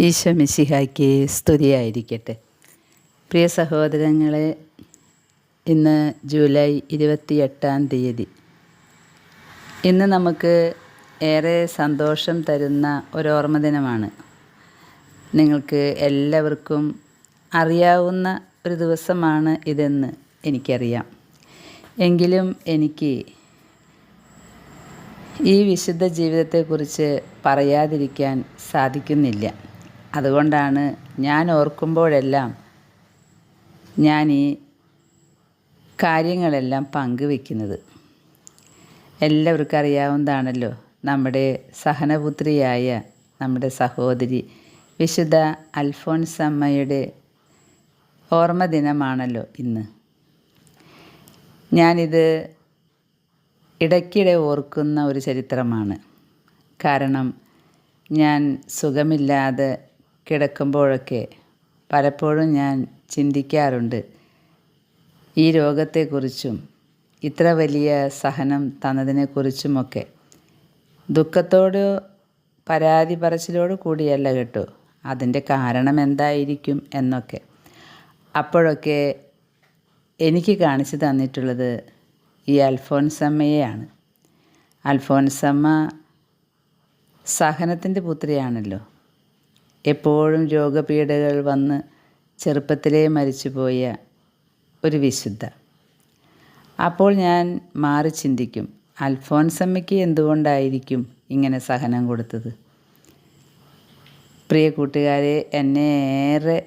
ഈശോ മിശിഹായ്ക്ക് സ്തുതിയായിരിക്കട്ടെ. പ്രിയ സഹോദരങ്ങളെ ഇന്ന് ജൂലൈ ഇരുപത്തി എട്ടാം തീയതി. ഇന്ന് നമുക്ക് ഏറെ സന്തോഷം തരുന്ന ഒരോർമ്മ ദിനമാണ്. നിങ്ങൾക്ക് എല്ലാവർക്കും അറിയാവുന്ന ഒരു ദിവസമാണ് ഇതെന്ന് എനിക്കറിയാം. എങ്കിലും എനിക്ക് ഈ വിശുദ്ധ ജീവിതത്തെക്കുറിച്ച് പറയാതിരിക്കാൻ സാധിക്കുന്നില്ല. അതുകൊണ്ടാണ് ഞാൻ ഓർക്കുമ്പോഴെല്ലാം ഞാൻ ഈ കാര്യങ്ങളെല്ലാം പങ്കുവെക്കുന്നത്. എല്ലാവർക്കും അറിയാവുന്നതാണല്ലോ നമ്മുടെ സഹനപുത്രിയായ നമ്മുടെ സഹോദരി വിശുദ്ധ അൽഫോൻസമ്മയുടെ ഓർമ്മ ദിനമാണല്ലോ ഇന്ന്. ഞാനിത് ഇടയ്ക്കിടെ ഓർക്കുന്ന ഒരു ചരിത്രമാണ്. കാരണം ഞാൻ സുഖമില്ലാതെ കിടക്കുമ്പോഴൊക്കെ പലപ്പോഴും ഞാൻ ചിന്തിക്കാറുണ്ട് ഈ രോഗത്തെക്കുറിച്ചും ഇത്ര വലിയ സഹനം തന്നതിനെക്കുറിച്ചുമൊക്കെ. ദുഃഖത്തോട് പരാതി പറച്ചിലോട് കൂടിയല്ല കേട്ടോ അതിന്റെ കാരണം എന്തായിരിക്കും എന്നൊക്കെ. അപ്പോഴൊക്കെ എനിക്ക് കാണിച്ചു തന്നിട്ടുള്ളത് ഈ അൽഫോൻസമ്മയെയാണ്. അൽഫോൻസമ്മ സഹനത്തിന്റെ പുത്രിയാണല്ലോ. എപ്പോഴും രോഗപീഠകൾ വന്ന് ചെറുപ്പത്തിലേ മരിച്ചുപോയ ഒരു വിശുദ്ധ. അപ്പോൾ ഞാൻ മാറി ചിന്തിക്കും അൽഫോൻസമ്മയ്ക്ക് എന്തുകൊണ്ടായിരിക്കും ഇങ്ങനെ സഹനം കൊടുത്തത്? പ്രിയ കൂട്ടുകാരെ എന്നെ ഏറെ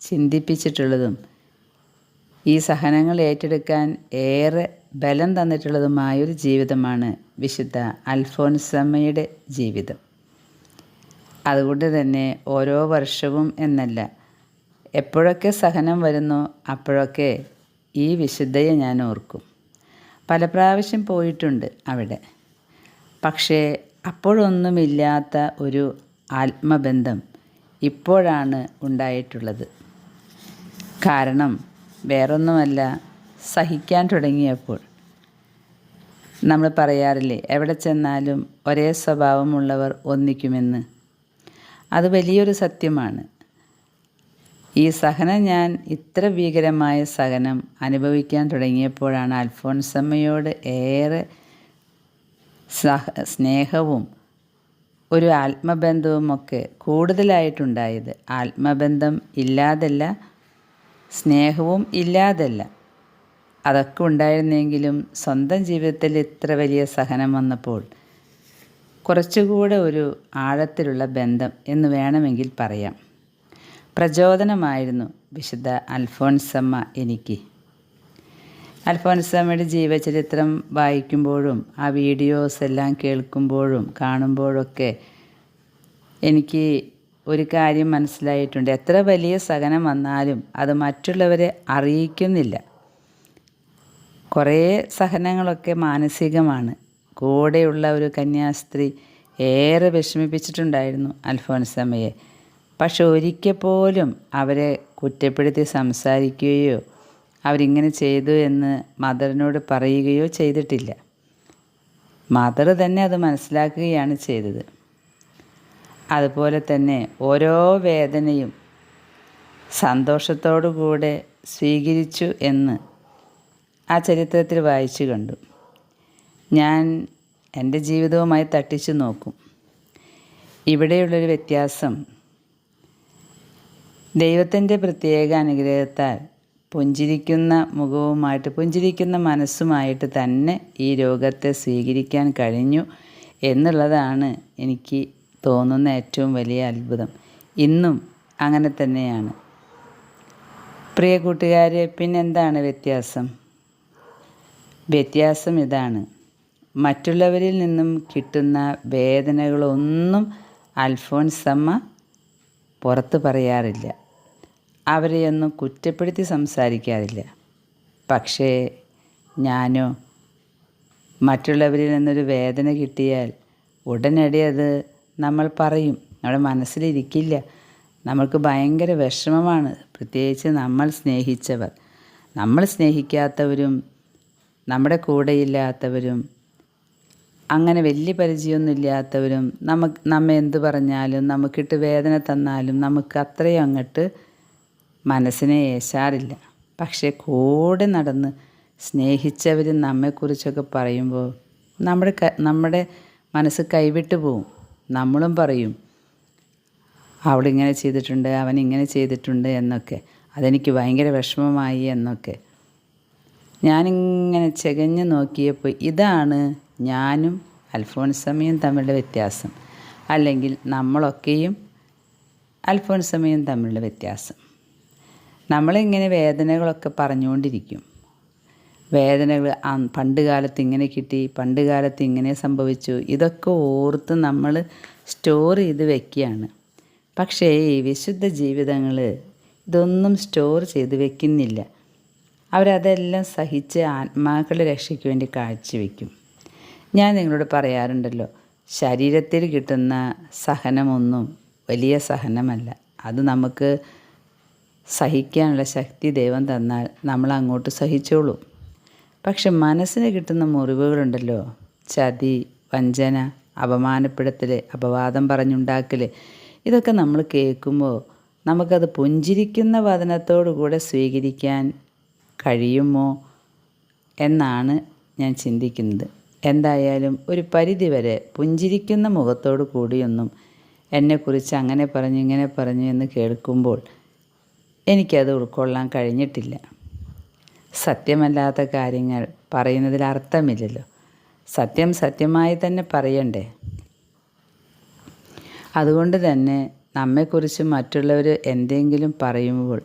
ചിന്തിപ്പിച്ചിട്ടുള്ളതും ഈ സഹനങ്ങൾ ഏറ്റെടുക്കാൻ ഏറെ ബലം തന്നിട്ടുള്ളതുമായൊരു ജീവിതമാണ് വിശുദ്ധ അൽഫോൻസമ്മയുടെ ജീവിതം. അതുകൊണ്ട് തന്നെ ഓരോ വർഷവും എന്നല്ല. എപ്പോഴൊക്കെ സഹനം വരുന്നു അപ്പോഴൊക്കെ ഈ വിശുദ്ധയെ ഞാൻ ഓർക്കും. പല പ്രാവശ്യം പോയിട്ടുണ്ട് അവിടെ. പക്ഷേ അപ്പോഴൊന്നുമില്ലാത്ത ഒരു ആത്മബന്ധം ഇപ്പോഴാണ് ഉണ്ടായിട്ടുള്ളത്. കാരണം വേറൊന്നുമല്ല സഹിക്കാൻ തുടങ്ങിയപ്പോൾ. നമ്മൾ പറയാറില്ലേ എവിടെ ചെന്നാലും ഒരേ സ്വഭാവമുള്ളവർ ഒന്നിക്കുമെന്ന്. അത് വലിയൊരു സത്യമാണ്. ഈ സഹനം ഞാൻ ഇത്ര ഭീകരമായ സഹനം അനുഭവിക്കാൻ തുടങ്ങിയപ്പോഴാണ് അൽഫോൺസമ്മയോട് ഏറെ സഹ സ്നേഹവും ഒരു ആത്മബന്ധവും ഒക്കെ കൂടുതലായിട്ടുണ്ടായത്. ആത്മബന്ധം ഇല്ലാതല്ല സ്നേഹവും ഇല്ലാതല്ല. അതൊക്കെ ഉണ്ടായിരുന്നെങ്കിലും സ്വന്തം ജീവിതത്തിൽ ഇത്ര വലിയ സഹനം വന്നപ്പോൾ കുറച്ചുകൂടെ ഒരു ആഴത്തിലുള്ള ബന്ധം എന്ന് വേണമെങ്കിൽ പറയാം. പ്രചോദനമായിരുന്നു വിശുദ്ധ അൽഫോൻസമ്മ എനിക്ക്. അൽഫോൻസമ്മയുടെ ജീവചരിത്രം വായിക്കുമ്പോഴും ആ വീഡിയോസ് എല്ലാം കേൾക്കുമ്പോഴും കാണുമ്പോഴൊക്കെ എനിക്ക് ഒരു കാര്യം മനസ്സിലായിട്ടുണ്ട്. എത്ര വലിയ സഹനം വന്നാലും അത് മറ്റുള്ളവരെ അറിയിക്കുന്നില്ല. കുറേ സഹനങ്ങളൊക്കെ മാനസികമാണ്. കൂടെയുള്ള ഒരു കന്യാസ്ത്രീ ഏറെ വിഷമിപ്പിച്ചിട്ടുണ്ടായിരുന്നു അൽഫോൻസമ്മയെ പക്ഷെ ഒരിക്കൽ പോലും അവരെ കുറ്റപ്പെടുത്തി സംസാരിക്കുകയോ അവരിങ്ങനെ ചെയ്തു എന്ന് മദറിനോട് പറയുകയോ ചെയ്തിട്ടില്ല. മദർ തന്നെ അത് മനസ്സിലാക്കുകയാണ് ചെയ്തത്. അതുപോലെ തന്നെ ഓരോ വേദനയും സന്തോഷത്തോടു കൂടെ സ്വീകരിച്ചു എന്ന് ആ ചരിത്രത്തിൽ വായിച്ചു കണ്ടു. ഞാൻ എന്റെ ജീവിതവുമായി തട്ടിച്ചു നോക്കും. ഇവിടെയുള്ളൊരു വ്യത്യാസം. ദൈവത്തിന്റെ പ്രത്യേക അനുഗ്രഹത്താൽ പുഞ്ചിരിക്കുന്ന മുഖവുമായിട്ട് പുഞ്ചിരിക്കുന്ന മനസ്സുമായിട്ട് തന്നെ ഈ രോഗത്തെ സ്വീകരിക്കാൻ കഴിഞ്ഞു എന്നുള്ളതാണ് എനിക്ക് തോന്നുന്ന ഏറ്റവും വലിയ അത്ഭുതം. ഇന്നും അങ്ങനെ തന്നെയാണ്. പ്രിയ കൂട്ടുകാരെ പിന്നെന്താണ് വ്യത്യാസം? വ്യത്യാസം ഇതാണ്. മറ്റുള്ളവരിൽ നിന്നും കിട്ടുന്ന വേദനകളൊന്നും അൽഫോൻസമ്മ പുറത്ത് പറയാറില്ല. അവരെയൊന്നും കുറ്റപ്പെടുത്തി സംസാരിക്കാറില്ല. പക്ഷേ ഞാനോ മറ്റുള്ളവരിൽ നിന്നൊരു വേദന കിട്ടിയാൽ ഉടനടി അത് നമ്മൾ പറയും. നമ്മുടെ മനസ്സിലിരിക്കില്ല. നമ്മൾക്ക് ഭയങ്കര വിഷമമാണ്. പ്രത്യേകിച്ച് നമ്മൾ സ്നേഹിച്ചവർ. നമ്മൾ സ്നേഹിക്കാത്തവരും നമ്മുടെ കൂടെയില്ലാത്തവരും അങ്ങനെ വലിയ പരിചയമൊന്നും ഇല്ലാത്തവരും നമുക്ക് നമ്മെ എന്ത് പറഞ്ഞാലും നമുക്കിട്ട് വേദന തന്നാലും നമുക്ക് അത്രയും അങ്ങോട്ട് മനസ്സിനെ ഏശാറില്ല. പക്ഷേ കൂടെ നടന്ന് സ്നേഹിച്ചവർ നമ്മെക്കുറിച്ചൊക്കെ പറയുമ്പോൾ നമ്മുടെ നമ്മുടെ മനസ്സ് കൈവിട്ട് പോവും. നമ്മളും പറയും അവളിങ്ങനെ ചെയ്തിട്ടുണ്ട് അവൻ ഇങ്ങനെ ചെയ്തിട്ടുണ്ട് എന്നൊക്കെ. അതെനിക്ക് ഭയങ്കര വിഷമമായി എന്നൊക്കെ. ഞാനിങ്ങനെ ചെകഞ്ഞ് നോക്കിയപ്പോൾ ഇതാണ് ഞാനും അൽഫോൻസമ്മയും തമ്മിലുള്ള വ്യത്യാസം. അല്ലെങ്കിൽ നമ്മളൊക്കെയും അൽഫോൻസമ്മയും തമ്മിലുള്ള വ്യത്യാസം. നമ്മളിങ്ങനെ വേദനകളൊക്കെ പറഞ്ഞുകൊണ്ടിരിക്കും. വേദനകൾ പണ്ട് കാലത്ത് ഇങ്ങനെ കിട്ടി പണ്ട് കാലത്ത് ഇങ്ങനെ സംഭവിച്ചു. ഇതൊക്കെ ഓർത്ത് നമ്മൾ സ്റ്റോർ ചെയ്ത് വെക്കുകയാണ്. പക്ഷേ ഈ വിശുദ്ധ ജീവിതങ്ങൾ ഇതൊന്നും സ്റ്റോർ ചെയ്ത് വെക്കുന്നില്ല. അവരതെല്ലാം സഹിച്ച് ആത്മാക്കളെ രക്ഷയ്ക്ക് വേണ്ടി കാഴ്ചവെക്കും. ഞാൻ നിങ്ങളോട് പറയാറുണ്ടല്ലോ ശരീരത്തിൽ കിട്ടുന്ന സഹനമൊന്നും വലിയ സഹനമല്ല. അത് നമുക്ക് സഹിക്കാനുള്ള ശക്തി ദൈവം തന്നാൽ നമ്മൾ അങ്ങോട്ട് സഹിച്ചോളൂ. പക്ഷെ മനസ്സിന് കിട്ടുന്ന മുറിവുകളുണ്ടല്ലോ ചതി വഞ്ചന അപമാനപ്പെടുത്തൽ അപവാദം പറഞ്ഞുണ്ടാക്കൽ ഇതൊക്കെ നമ്മൾ കേൾക്കുമ്പോൾ നമുക്കത് പുഞ്ചിരിക്കുന്ന വചനത്തോടുകൂടെ സ്വീകരിക്കാൻ കഴിയുമോ എന്നാണ് ഞാൻ ചിന്തിക്കുന്നത്. എന്തായാലും ഒരു പരിധിവരെ പുഞ്ചിരിക്കുന്ന മുഖത്തോടു കൂടിയൊന്നും എന്നെക്കുറിച്ച് അങ്ങനെ പറഞ്ഞു ഇങ്ങനെ പറഞ്ഞു എന്ന് കേൾക്കുമ്പോൾ എനിക്കത് ഉൾക്കൊള്ളാൻ കഴിഞ്ഞിട്ടില്ല. സത്യമല്ലാത്ത കാര്യങ്ങൾ പറയുന്നതിൽ അർത്ഥമില്ലല്ലോ. സത്യം സത്യമായി തന്നെ പറയണ്ടേ? അതുകൊണ്ട് തന്നെ നമ്മെക്കുറിച്ച് മറ്റുള്ളവർ എന്തെങ്കിലും പറയുമ്പോൾ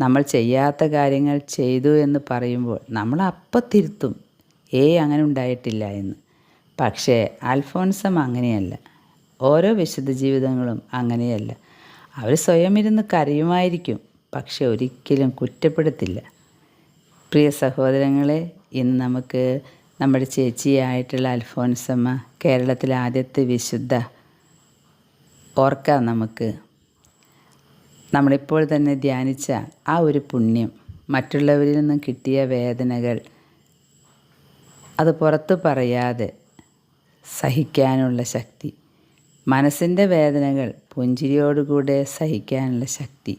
നമ്മൾ ചെയ്യാത്ത കാര്യങ്ങൾ ചെയ്തു എന്ന് പറയുമ്പോൾ നമ്മൾ അപ്പം തിരുത്തും ഏയ് അങ്ങനെ ഉണ്ടായിട്ടില്ല എന്ന്. പക്ഷേ അൽഫോൻസം അങ്ങനെയല്ല. ഓരോ വിശുദ്ധ ജീവിതങ്ങളും അങ്ങനെയല്ല. അവർ സ്വയം ഇരുന്ന് കരയുമായിരിക്കും പക്ഷെ ഒരിക്കലും കുറ്റപ്പെടുത്തില്ല. പ്രിയ സഹോദരങ്ങളെ ഇന്ന് നമുക്ക് നമ്മുടെ ചേച്ചിയായിട്ടുള്ള അൽഫോൻസമ്മ കേരളത്തിലെ ആദ്യത്തെ വിശുദ്ധ ഓർക്കാം നമുക്ക്. നമ്മളിപ്പോൾ തന്നെ ധ്യാനിച്ച ആ ഒരു പുണ്യം. മറ്റുള്ളവരിൽ നിന്നും കിട്ടിയ വേദനകൾ അത് പുറത്ത് പറയാതെ സഹിക്കാനുള്ള ശക്തി. മനസ്സിന്റെ വേദനകൾ പുഞ്ചിരിയോടുകൂടെ സഹിക്കാനുള്ള ശക്തി.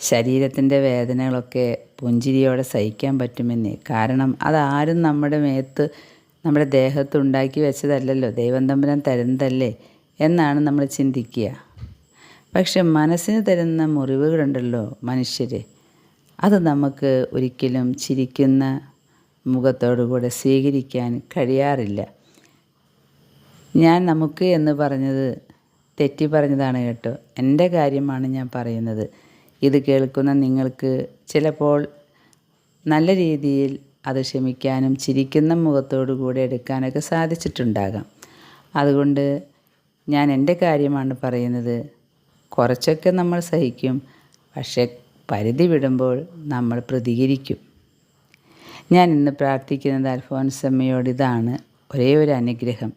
ശരീരത്തിന്റെ വേദനകളൊക്കെ പുഞ്ചിരിയോടെ സഹിക്കാൻ പറ്റുമെന്നേ. കാരണം അതാരും നമ്മുടെ മേത്ത് നമ്മുടെ ദേഹത്ത് ഉണ്ടാക്കി വെച്ചതല്ലല്ലോ. ദൈവം തമ്പുരാൻ തരുന്നതല്ലേ എന്നാണ് നമ്മൾ ചിന്തിക്കുക. പക്ഷെ മനസ്സിന് തരുന്ന മുറിവുകളുണ്ടല്ലോ മനുഷ്യരെ. അത് നമുക്ക് ഒരിക്കലും ചിരിക്കുന്ന മുഖത്തോടുകൂടെ സ്വീകരിക്കാൻ കഴിയാറില്ല. ഞാൻ നമുക്ക് എന്ന് പറഞ്ഞത് തെറ്റി പറഞ്ഞതാണ് കേട്ടോ. എന്റെ കാര്യമാണ് ഞാൻ പറയുന്നത്. ഇത് കേൾക്കുന്ന നിങ്ങൾക്ക് ചിലപ്പോൾ നല്ല രീതിയിൽ അത് ക്ഷമിക്കാനും ചിരിക്കുന്ന മുഖത്തോടു കൂടെ എടുക്കാനൊക്കെ സാധിച്ചിട്ടുണ്ടാകാം. അതുകൊണ്ട് ഞാൻ എന്റെ കാര്യമാണ് പറയുന്നത്. കുറച്ചൊക്കെ നമ്മൾ സഹിക്കും. പക്ഷെ പരിധി വിടുമ്പോൾ നമ്മൾ പ്രതികരിക്കും. ഞാൻ ഇന്ന് പ്രാർത്ഥിക്കുന്നത് അൽഫോൻസമ്മയോട് ഇതാണ്. ഒരേ ഒരു അനുഗ്രഹം.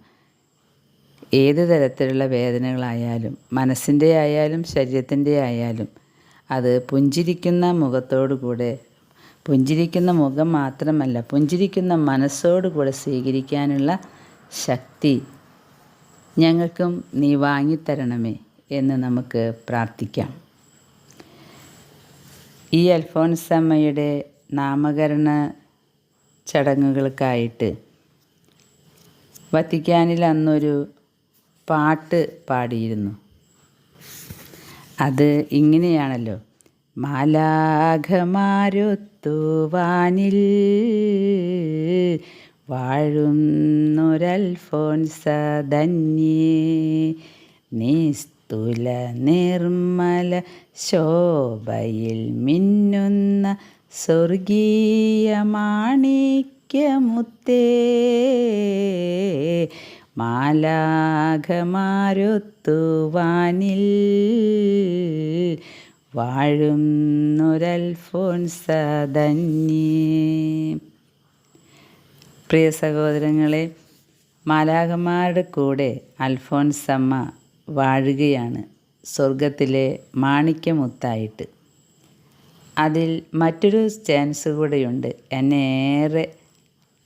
ഏത് തരത്തിലുള്ള വേദനകളായാലും മനസ്സിന്റെ ആയാലും ശരീരത്തിന്റെ ആയാലും അത് പുഞ്ചിരിക്കുന്ന മുഖത്തോടു കൂടെ പുഞ്ചിരിക്കുന്ന മുഖം മാത്രമല്ല പുഞ്ചിരിക്കുന്ന മനസ്സോടുകൂടെ സ്വീകരിക്കാനുള്ള ശക്തി ഞങ്ങൾക്കും നീ വാങ്ങിത്തരണമേ എന്ന് നമുക്ക് പ്രാർത്ഥിക്കാം. ഈ അൽഫോൻസമ്മയുടെ നാമകരണ ചടങ്ങുകൾക്കായിട്ട്. വത്തിക്കാനിൽ അന്നൊരു പാട്ട് പാടിയിരുന്നു. അത് ഇങ്ങനെയാണല്ലോ. മാലാഘമാരൊത്തു വാനിൽ നിസ്തുല നിർമ്മല ശോഭയിൽ മിന്നുന്ന സ്വർഗീയ മാണിക്യമുത്തേ മാലാഘമാരൊത്തുവാനിൽ ധന്യേ പ്രിയ സഹോദരങ്ങളെ മാലാകന്മാരുടെ കൂടെ അൽഫോൻസമ്മ വാഴുകയാണ് സ്വർഗത്തിലെ മാണിക്യമുത്തായിട്ട്. അതിൽ മറ്റൊരു ചാൻസ് കൂടെയുണ്ട്. എന്നെ ഏറെ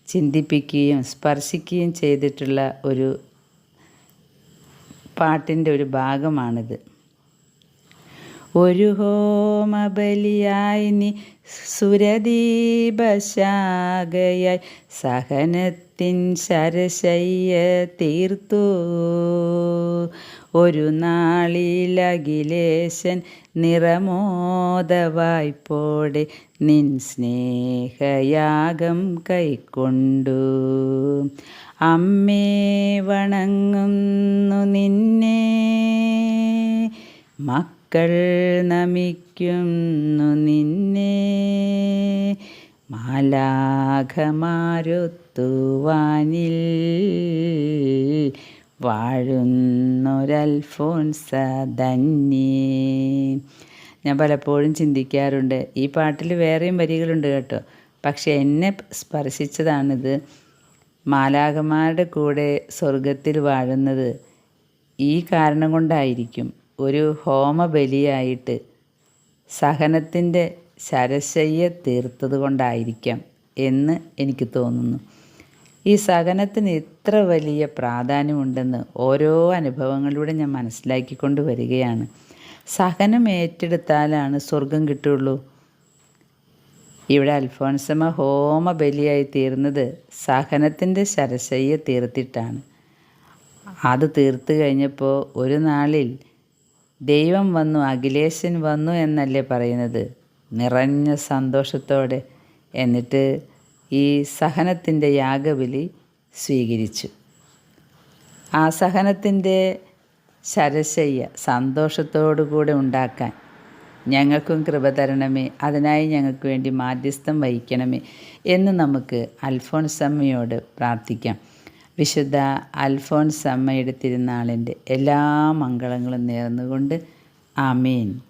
ചിന്തിപ്പിക്കുകയും സ്പർശിക്കുകയും ചെയ്തിട്ടുള്ള ഒരു പാട്ടിന്റെ ഒരു ഭാഗമാണിത്. ഒരു ഹോമബലിയായി നീ സുരദീപശാഖയായി സഹനത്തിൻ ശരശയ്യ തീർത്തു. ഒരു നാളിലഖിലേശൻ നിറമോദവായ്പോടെ നിൻ സ്നേഹയാഗം കൈക്കൊണ്ടു. അമ്മേ വണങ്ങുന്നു നിന്നെ മക്കൾ നമിക്കുന്നു നിന്നെ മാലാഖമാരൊത്തുവാനിൽ വാഴുന്നൊരൽഫോൻസ ഞാൻ പലപ്പോഴും ചിന്തിക്കാറുണ്ട് ഈ പാട്ടിൽ വേറെയും വരികളുണ്ട് കേട്ടോ. പക്ഷെ എന്നെ സ്പർശിച്ചതാണിത്. മാലാകമാരുടെ കൂടെ സ്വർഗത്തിൽ വാഴുന്നത് ഈ കാരണം കൊണ്ടായിരിക്കും. ഒരു ഹോമബലിയായിട്ട് സഹനത്തിന്റെ ശരശയ്യ തീർത്തത് കൊണ്ടായിരിക്കാം എന്ന് എനിക്ക് തോന്നുന്നു. ഈ സഹനത്തിന് ഇത്ര വലിയ പ്രാധാന്യമുണ്ടെന്ന് ഓരോ അനുഭവങ്ങളിലൂടെ ഞാൻ മനസ്സിലാക്കിക്കൊണ്ട് വരികയാണ്. സഹനം ഏറ്റെടുത്താലാണ് സ്വർഗം കിട്ടുള്ളൂ. ഇവിടെ അൽഫോൻസമ്മ ഹോമ ബലിയായി തീർന്നത് സഹനത്തിന്റെ ശരശയ്യ തീർത്തിട്ടാണ്. അത് തീർത്ത് കഴിഞ്ഞപ്പോൾ ഒരു നാളിൽ ദൈവം വന്നു അഖിലേശൻ വന്നു എന്നല്ലേ പറയുന്നത്? നിറഞ്ഞ സന്തോഷത്തോടെ. എന്നിട്ട് ഈ സഹനത്തിന്റെ യാഗബലി സ്വീകരിച്ചു. ആ സഹനത്തിന്റെ ശരശയ്യ സന്തോഷത്തോടു കൂടെ ഉണ്ടാക്കാൻ ഞങ്ങൾക്കും കൃപ തരണമേ. അതിനായി ഞങ്ങൾക്ക് വേണ്ടി മാധ്യസ്ഥം വഹിക്കണമേ എന്ന് നമുക്ക് അൽഫോൺസമ്മയോട് പ്രാർത്ഥിക്കാം. വിശുദ്ധ അൽഫോൺസമ്മയുടെ തിരുനാളിന്റെ എല്ലാ മംഗളങ്ങളും നേർന്നുകൊണ്ട് ആമേൻ.